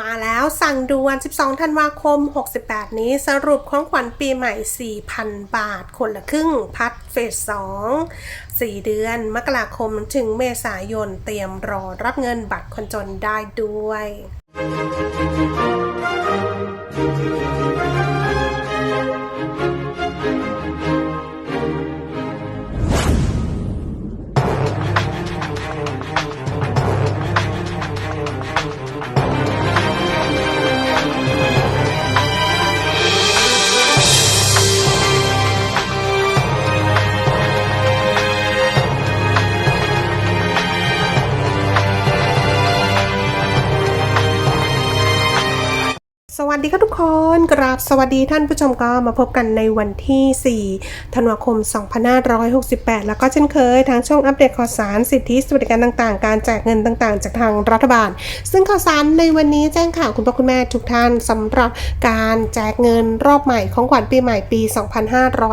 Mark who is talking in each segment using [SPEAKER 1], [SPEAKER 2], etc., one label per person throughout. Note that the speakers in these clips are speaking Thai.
[SPEAKER 1] มาแล้วสั่งด่วน 12 ธันวาคม 68 นี้สรุปของขวัญปีใหม่ 4,000 บาท คนละครึ่ง พัดเฟส 2 4 เดือน มกราคมถึงเมษายน เตรียมรอรับเงินบัตรคนจนได้ด้วย สวัสดีค่ะทุกคนกราบสวัสดีท่านผู้ชมก็มาพบกันในวันที่ 4 ธันวาคม 2568 แล้วก็เช่นเคยทางช่องอัปเดตข่าวสารสิทธิสวัสดิการต่างๆ การแจกเงินต่างๆ จากทางรัฐบาล ซึ่งข่าวสารในวันนี้แจ้งข่าวคุณพ่อคุณแม่ทุกท่านสำหรับการแจกเงินรอบใหม่ของขวัญปีใหม่ปี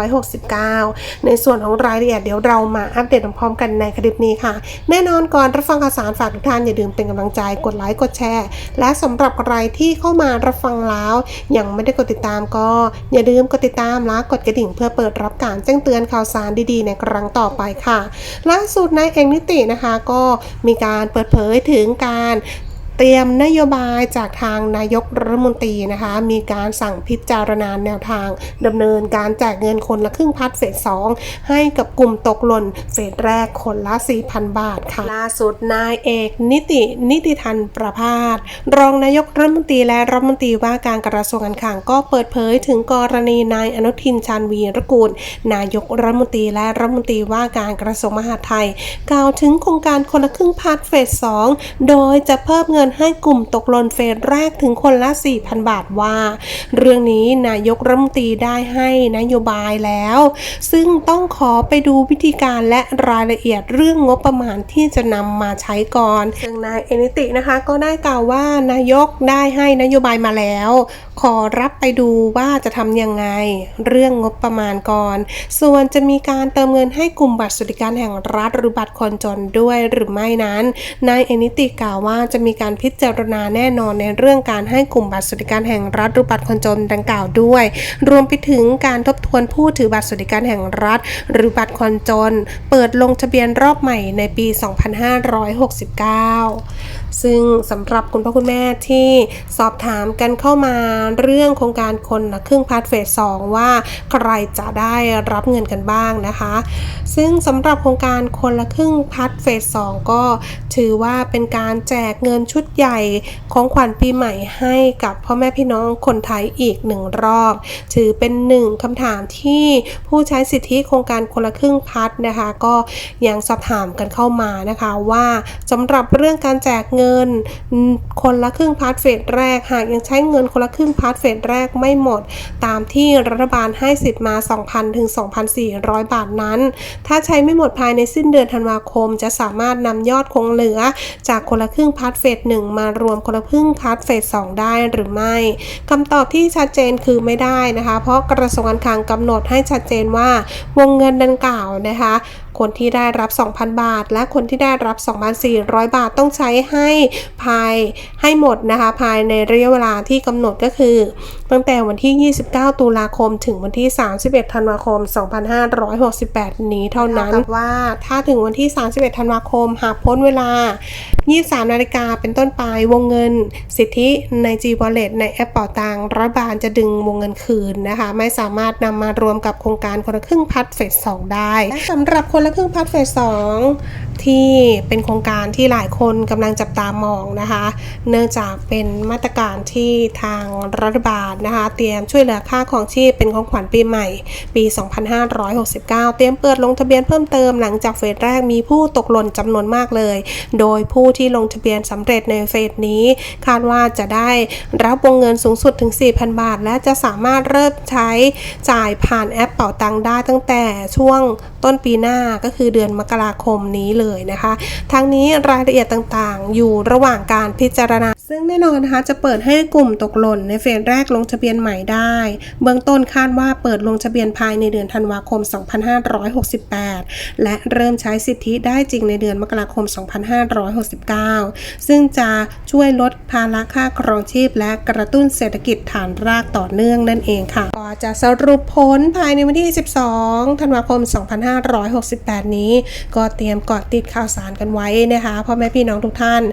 [SPEAKER 1] 2569 ในส่วนของรายละเอียดเดี๋ยวเรามาอัปเดตพร้อมกันในคลิปนี้ค่ะ แน่นอนก่อนรับฟังข่าวสารฝากทุกท่านอย่าลืมเป็นกำลังใจกดไลค์กดแชร์ และสำหรับใครที่เข้ามารับฟังแล้ว ยังไม่ได้กดติดตามก็ อย่าลืมกดติดตามและกดกระดิ่งเพื่อเปิดรับการแจ้งเตือนข่าวสารดีๆ ในครั้งต่อไปค่ะ ล่าสุดนายเอกนิตินะคะก็มีการเปิดเผยถึงการ เตรียมนโยบายจากทางนายกรัฐมนตรีนะคะ มีการสั่งพิจารณาแนวทางดำเนินการแจกเงินคนละครึ่งพัดเฟส2ให้กับกลุ่มตกหล่นเฟสแรกคนละ 4,000 บาทค่ะ ล่าสุดนายเอกนิตินิติทันประพาสรองนายกรัฐมนตรีและรัฐมนตรีว่าการกระทรวงการคลังก็เปิดเผยถึงกรณีนายอนุทินชาญวีรกูล นายกรัฐมนตรีและรัฐมนตรีว่าการกระทรวงมหาดไทย กล่าวถึงโครงการคนละครึ่งพาร์เฟส2โดยจะเพิ่มเงินให้กลุ่มตกหล่นเฟสแรกถึงคนละ 4,000 บาทว่า เรื่องนี้นายกรัฐมนตรีได้ให้นโยบายแล้ว ซึ่งต้องขอไปดูวิธีการและรายละเอียดเรื่องงบประมาณที่จะนำมาใช้ก่อนซึ่งนายเอนิตินะคะก็ได้กล่าวว่านายกได้ให้นโยบายมาแล้ว ขอรับไปดูว่าจะทำยังไง เรื่องงบประมาณก่อน ส่วนจะมีการเติมเงินให้กลุ่มบัตรสวัสดิการแห่งรัฐหรือบัตรคนจนด้วยหรือไม่นั้นนายเอนิติกล่าวว่าจะมีการพิจารณาแน่นอนในเรื่องการให้กลุ่มบัตรสวัสดิการแห่งรัฐหรือบัตรคนจนดังกล่าวด้วย รวมไปถึงการทบทวนผู้ถือบัตรสวัสดิการแห่งรัฐ หรือบัตรคนจน เปิดลงทะเบียนรอบใหม่ในปี 2569 ซึ่งสำหรับคุณพ่อคุณแม่ที่สอบถามกันเข้ามาเรื่องโครงการคนละครึ่งพาร์ทเฟส2ว่าใครจะได้รับเงินกันบ้างนะคะ ซึ่งสำหรับโครงการคนละครึ่งพาร์ทเฟส2ก็ถือว่าเป็นการแจกเงินชุดใหญ่ของขวัญปีใหม่ให้กับพ่อแม่พี่น้องคนไทยอีกหนึ่งรอบ ถือเป็นหนึ่งคำถามที่ผู้ใช้สิทธิโครงการคนละครึ่งพัดนะคะ ก็ยังสอบถามกันเข้ามานะคะ ว่าสำหรับเรื่องการแจกเงินอืมคนละครึ่งพาร์ทเฟสแรก หากยังใช้เงินคนละครึ่งพาร์ทเฟสแรกไม่หมด ตามที่รัฐบาลให้สิทธิ์มา 2,000 ถึง 2,400 บาทนั้น ถ้าใช้ไม่หมดภายในสิ้นเดือนธันวาคม จะสามารถนำยอดคงเหลือ จากคนละครึ่งพาร์ทเฟส1มารวมคนละครึ่งพาร์ทเฟส2ได้หรือไม่คำตอบที่ชัดเจนคือไม่ได้นะคะ เพราะกระทรวงการคลังกำหนดให้ชัดเจนว่าวงเงินดังกล่าวนะคะ คนที่ได้รับ 2,000 บาท และคนที่ได้รับ 2,400 บาทต้องใช้ให้ภายให้หมดนะคะ ภายในระยะเวลาที่กำหนดก็คือ ตั้งแต่วันที่ 29 ตุลาคม ถึงวันที่ 31 ธันวาคม 2568 นี้เท่านั้นว่าถ้าถึงวันที่ 31 ธันวาคม หากพ้นเวลา 23 นาฬิกาเป็นต้นไปวงเงิน สิทธิใน G Wallet ในแอปเป่าตังรัฐบาลจะดึงวงเงินคืนนะคะ ไม่สามารถนำมารวมกับโครงการคนละครึ่งพัดเฟส2ได้สำหรับคนละครึ่งพัดเฟส2ที่เป็นโครงการที่หลายคนกำลังจับตามองนะคะ เนื่องจากเป็นมาตรการที่ทางรัฐบาลนะคะ เตรียมช่วยเหลือค่าของชีพเป็นของขวัญปีใหม่ ปี 2569 เตรียมเปิดลงทะเบียนเพิ่มเติมหลังจากเฟสแรกมีผู้ตกหล่นจำนวนมากเลย โดยผู้ที่ลงทะเบียนสำเร็จในเฟสนี้ คาดว่าจะได้รับวงเงินสูงสุดถึง 4,000 บาท และจะสามารถเริ่มใช้จ่ายผ่านแอปเป๋าตังได้ตั้งแต่ช่วง ต้นปีหน้าก็คือเดือนมกราคมนี้เลยนะคะ ทั้งนี้รายละเอียดต่างๆ อยู่ระหว่างการพิจารณา ซึ่งแน่นอนนะคะจะเปิดให้กลุ่มตกหล่นในเฟสแรกลงทะเบียนใหม่ได้ เบื้องต้นคาดว่าเปิดลงทะเบียนภายในเดือนธันวาคม 2568 และเริ่มใช้สิทธิได้จริงในเดือนมกราคม 2569 ซึ่งจะช่วยลดภาระค่าครองชีพและกระตุ้นเศรษฐกิจฐานรากต่อเนื่องนั่นเองค่ะ จะสรุปผลภายในวันที่ 12 ธันวาคม 2568 นี้ ก็เตรียมกาะติดข่าวสารกันไว้นะคะพ่อแม่พี่น้องทุกท่าน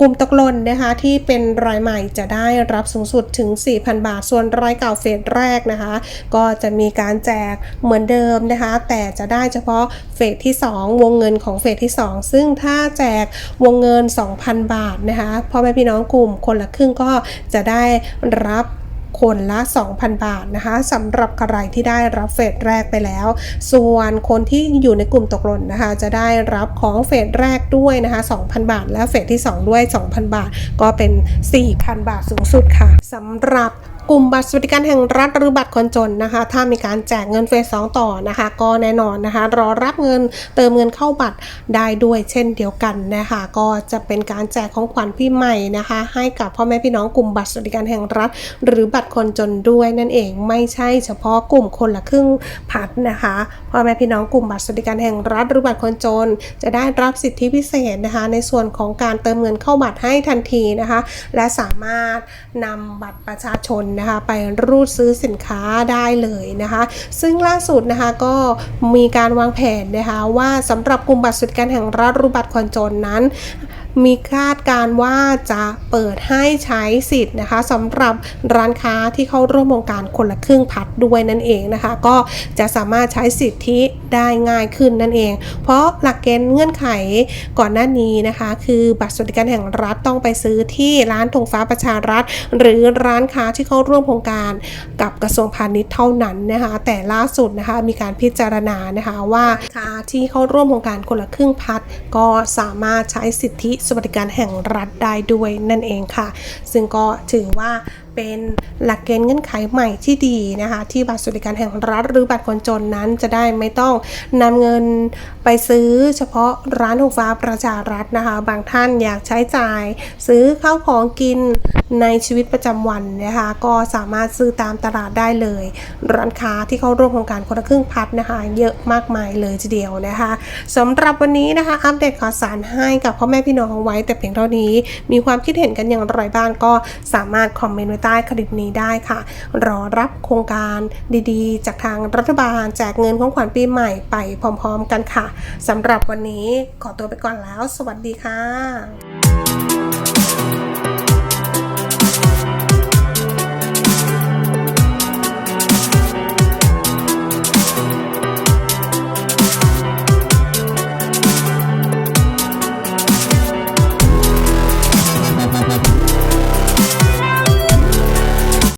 [SPEAKER 1] กลุ่มตกหล่นนะคะที่เป็นรายใหม่จะได้รับสูงสุดถึง 4,000 บาท ส่วนรายเก่าเฟสแรกนะคะ ก็จะมีการแจกเหมือนเดิมนะคะ แต่จะได้เฉพาะเฟสที่ 2 วงเงินของเฟสที่ 2 ซึ่งถ้าแจกวงเงิน 2,000 บาทนะคะพ่อแม่พี่น้องกลุ่มคนละครึ่งก็จะได้รับ คนละ 2,000 บาทนะคะสำหรับใครที่ได้รับเฟสแรกไปแล้ว ส่วนคนที่อยู่ในกลุ่มตกหล่นนะคะ จะได้รับของเฟสแรกด้วยนะคะ 2,000 บาท และเฟสที่ 2 ด้วย 2,000 บาท ก็เป็น 4,000 บาทสูงสุดค่ะสำหรับ กลุ่มบัตรสวัสดิการแห่งรัฐหรือบัตรคนจนนะคะ ถ้ามีการแจกเงินเฟส2ต่อนะคะ ก็แน่นอนนะคะ รอรับเงินเติมเงินเข้าบัตรได้ด้วยเช่นเดียวกันนะคะ ก็จะเป็นการแจกของขวัญพี่ใหม่นะคะ ให้กับพ่อแม่พี่น้องกลุ่มบัตรสวัสดิการแห่งรัฐ หรือบัตรคนจนด้วยนั่นเองไม่ใช่เฉพาะกลุ่มคนละครึ่งพัดนะคะพ่อแม่พี่น้องกลุ่มบัตรสวัสดิการแห่งรัฐหรือบัตรคนจน จะได้รับสิทธิพิเศษนะคะ ในส่วนของการเติมเงินเข้าบัตรให้ทันทีนะคะ และสามารถนำบัตรประชาชนนะคะไปรูดซื้อสินค้าได้เลยนะคะซึ่งล่าสุดนะคะก็มีการวางแผนนะคะว่าสำหรับกลุ่มบัตรสวัสดิการแห่งรัฐรูบัตรคนจนนั้น มีคาดการว่าจะเปิดให้ใช้สิทธิ์นะคะสำหรับร้านค้าที่เข้าร่วมโครงการคนละครึ่งพัดด้วยนั่นเองนะคะ ก็จะสามารถใช้สิทธิได้ง่ายขึ้นนั่นเอง เพราะหลักเกณฑ์เงื่อนไขก่อนหน้านี้นะคะ คือบัตรสวัสดิการแห่งรัฐต้องไปซื้อที่ร้านธงฟ้าประชารัฐ หรือร้านค้าที่เข้าร่วมโครงการกับกระทรวงพาณิชย์เท่านั้นนะคะ แต่ล่าสุดนะคะมีการพิจารณานะคะว่าค้าที่เข้าร่วมโครงการคนละครึ่งพัดก็สามารถใช้สิทธิสวัสดิการแห่งรัฐได้ด้วยนั่นเองค่ะ ซึ่งก็ถือว่า เป็นหลักเกณฑ์เงื่อนไขใหม่ที่ดีนะคะ ที่บัตรสวัสดิการแห่งรัฐหรือบัตรคนจนนั้นจะได้ไม่ต้องนำเงินไปซื้อเฉพาะร้านธงฟ้าประชารัฐนะคะ บางท่านอยากใช้จ่าย ซื้อข้าวของกินในชีวิตประจำวันนะคะ ก็สามารถซื้อตามตลาดได้เลย ร้านค้าที่เข้าร่วมโครงการคนละครึ่งพัดนะคะ เยอะมากมายเลยทีเดียวนะคะสำหรับวันนี้นะคะ อัปเดตข่าวสารให้กับพ่อแม่พี่น้องไว้แต่เพียงเท่านี้ มีความคิดเห็นกันอย่างไรบ้างก็สามารถคอมเมนต์ไว้ใต้คลิปนี้ได้ค่ะ รอรับโครงการดีๆ จากทางรัฐบาลแจกเงินของขวัญปีใหม่ไปพร้อมๆกันค่ะสำหรับวันนี้ขอตัวไปก่อนแล้ว สวัสดีค่ะ